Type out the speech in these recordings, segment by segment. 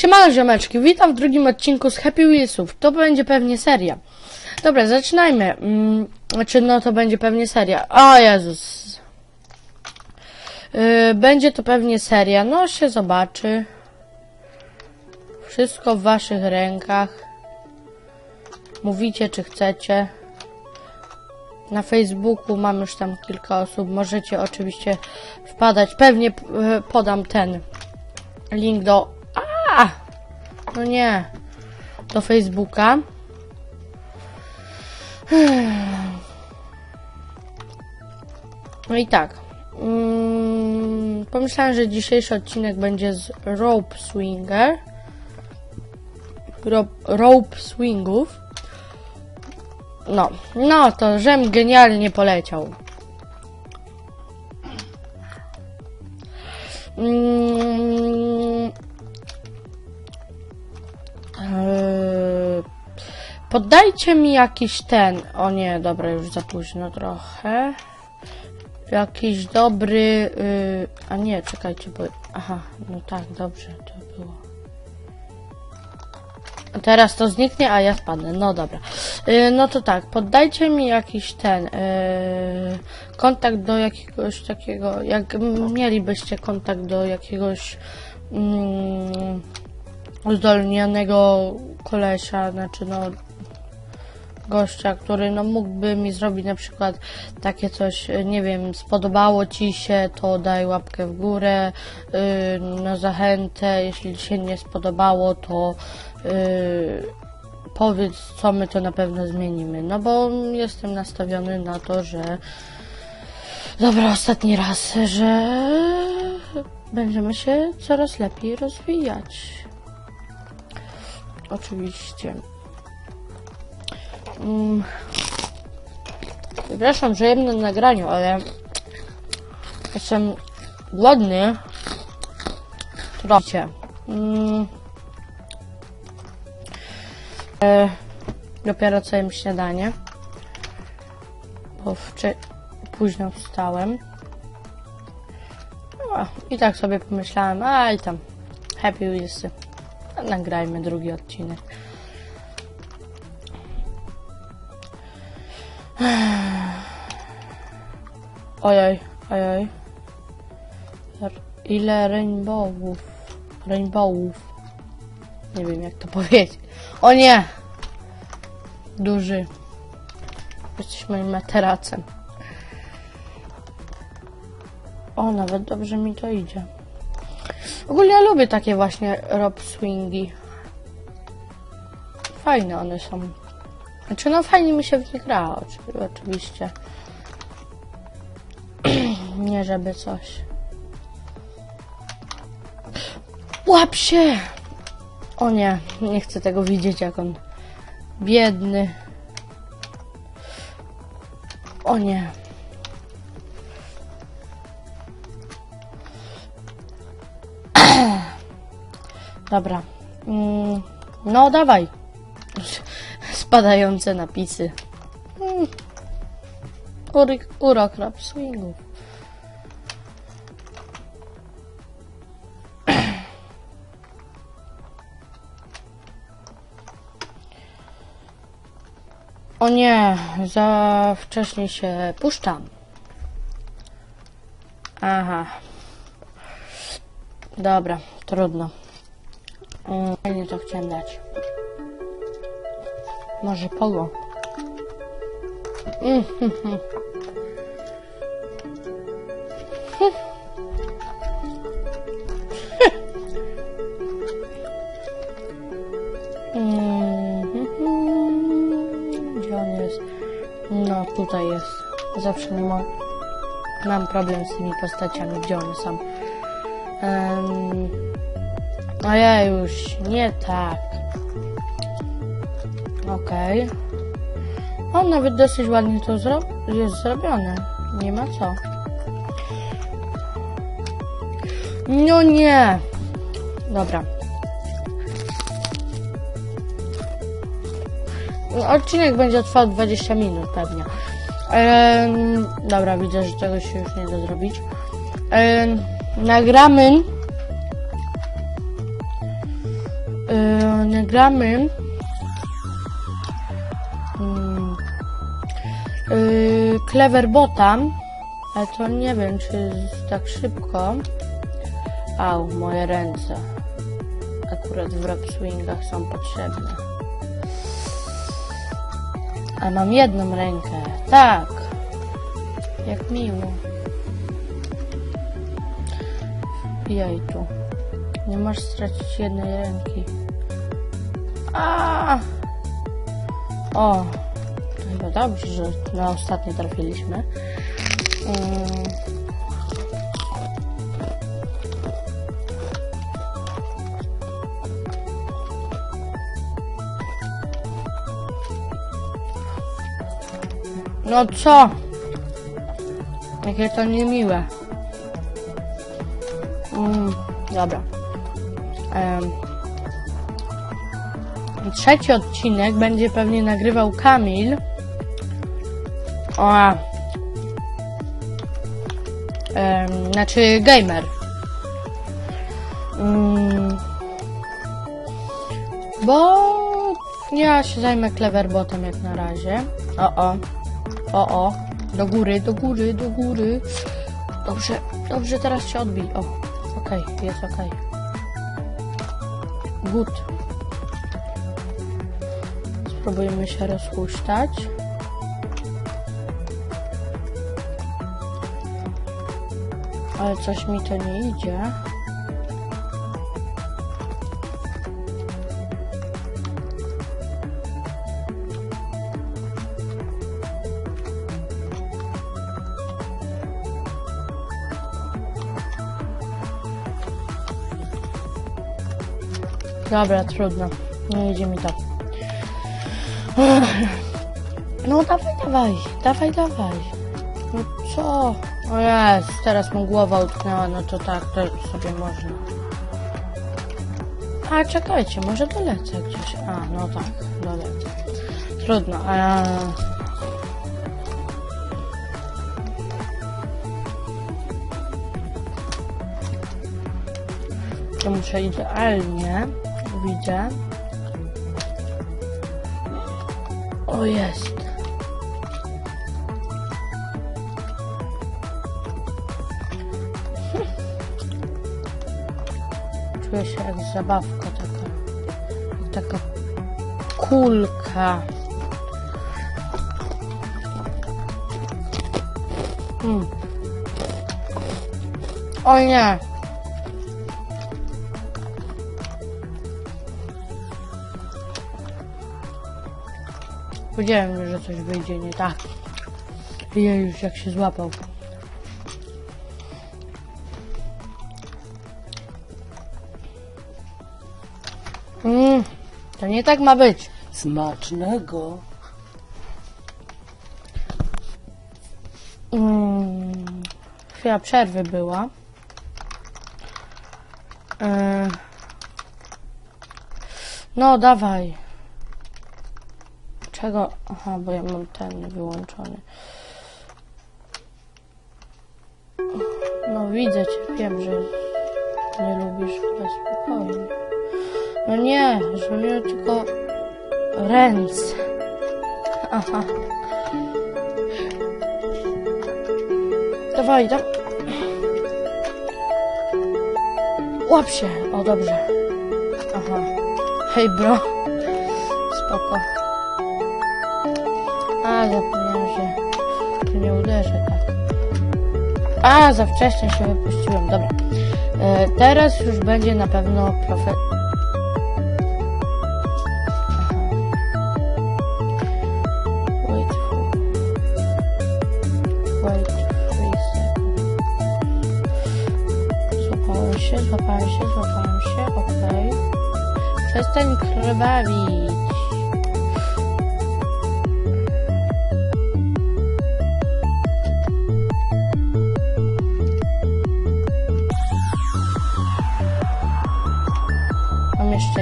Siemano ziomeczki, witam w drugim odcinku z Happy Wheelsów. To będzie pewnie seria. Dobra, zaczynajmy. Mm, Znaczy, no to będzie pewnie seria. O Jezus. Yy, będzie to pewnie seria. No się zobaczy. Wszystko w waszych rękach. Mówicie, czy chcecie. Na Facebooku mam już tam kilka osób. Możecie oczywiście wpadać. Pewnie e, podam ten link do. No nie. Do Facebooka. No i tak. Mm, pomyślałem, że dzisiejszy odcinek będzie z rope swinger. Ro, rope swingów. No, no to żem genialnie poleciał. Poddajcie mi jakiś ten. O nie, dobra, już za późno trochę. Jakiś dobry. y, A nie, czekajcie, bo. Aha, no tak, dobrze, to było. A Teraz to zniknie, a ja spadnę. No dobra. Y, No to tak, poddajcie mi jakiś ten. y, Kontakt do jakiegoś takiego. Jak mielibyście kontakt do jakiegoś. Mm, uzdolnionego kolesia, znaczy no gościa, który no mógłby mi zrobić na przykład takie coś, nie wiem, spodobało ci się, to daj łapkę w górę yy, na zachętę, jeśli ci się nie spodobało, to yy, powiedz, co my to na pewno zmienimy, no bo jestem nastawiony na to, że dobra, ostatni raz, że będziemy się coraz lepiej rozwijać. Oczywiście. Mm. Przepraszam, że jem na nagraniu, ale jestem głodny. Trochę. Mm. E, dopiero co jem śniadanie. Bo późno wstałem. O, I tak sobie pomyślałem, a i tam happy Wheelsy. Nagrajmy drugi odcinek. Ojoj. R- Ile rainbowów? Rainbowów. Nie wiem jak to powiedzieć. O nie! Duży. Jesteś moim materacem. O, nawet dobrze mi to idzie. Ogólnie ja lubię takie właśnie rob swingi. Fajne one są. Znaczy no fajnie mi się w nich gra, oczy- oczywiście. Nie żeby coś. Łap się! O nie, nie chcę tego widzieć jak on biedny. O nie. Dobra. Mm, no dawaj. Spadające napisy. Mm. Ury- Urok rap swingów. O nie, za wcześnie się puszczam. Aha. Dobra, trudno. Mm, Fajnie to chciałem dać. Może pogo. Mm, hm, hm. No, tutaj jest. Zawsze mam, mam problem z tymi postaciami. Gdzie one są? Um, a ja już nie tak. Okej. O, nawet dosyć ładnie to zro jest zrobione. Nie ma co. No nie. Dobra. Odcinek będzie trwał 20 minut pewnie. Em, dobra, widzę, że tego się już nie da zrobić. Em, nagramy Yy, nagramy mm, yy, Cleverbota, ale to nie wiem, czy tak szybko. Au, moje ręce. Akurat w rap swingach są potrzebne. A mam jedną rękę. Tak. Jak miło. Wbijaj tu. Nie możesz stracić jednej ręki. A! O! To chyba dobrze, że na ostatnie trafiliśmy. Mm. No co? Jakie to niemiłe. Mm, dobra. Em, trzeci odcinek będzie pewnie nagrywał Kamil. O. Em, znaczy gamer. Mm, bo ja się zajmę Cleverbotem jak na razie. O o. O o. Do góry, do góry, do góry. Dobrze, dobrze, teraz się odbij. O, okej, jest okej. Good. Spróbujmy się rozpuszczać. Ale coś mi to nie idzie. Dobra, trudno. Nie idzie mi to. No dawaj, dawaj, dawaj, dawaj. No co? O jest, teraz mu głowa utknęła, no to tak, to sobie można. A czekajcie, może dolecę gdzieś. A, no tak, dolecę. Trudno, a... To muszę idealnie, widzę. O jest. Czuję się jak zabawka taka. Taka kulka. Hmm. O nie. Wiedziałem, że coś wyjdzie nie tak. Jej, już jak się złapał. Mm, to nie tak ma być. Smacznego. Mm, chwila przerwy była. E, no, dawaj. Czego? Aha, bo ja mam ten wyłączony. No, widzę cię, wiem, że nie lubisz bez spokoju. No nie, że miał tylko ręce. Aha. Dawaj, dam. Łap się. O, dobrze. Aha. Hej, bro. Spoko. A, zapomniałem, że tu nie uderzę tak. A, za wcześnie się wypuściłem. Dobra. E, teraz już będzie na pewno profe... Wait for... Wait seconds. Złapałem się, złapałem się, złapałem się, okej. Przestań krwawić.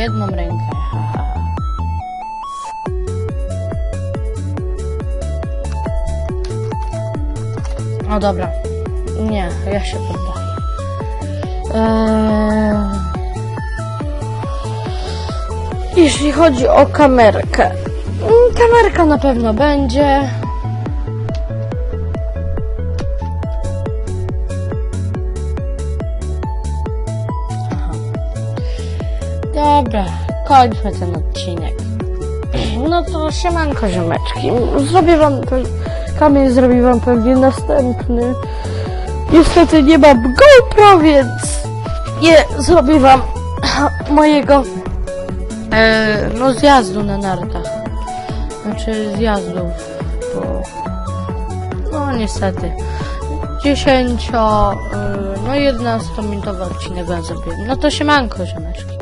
Jedną rękę. Haha. O dobra. Nie, ja się poddaję. Eee... Jeśli chodzi o kamerkę. mm, Kamerka na pewno będzie. Dobra, kończmy ten odcinek. No to siemanko ziomeczki. Zrobię wam pe- Kamil zrobi wam pewnie następny. Niestety nie mam GoPro, więc nie zrobię wam mojego e, no zjazdu na nartach. Znaczy zjazdów, bo no niestety 10, y, no 11 minutowy odcinek wam zrobiłem. No to siemanko ziomeczki.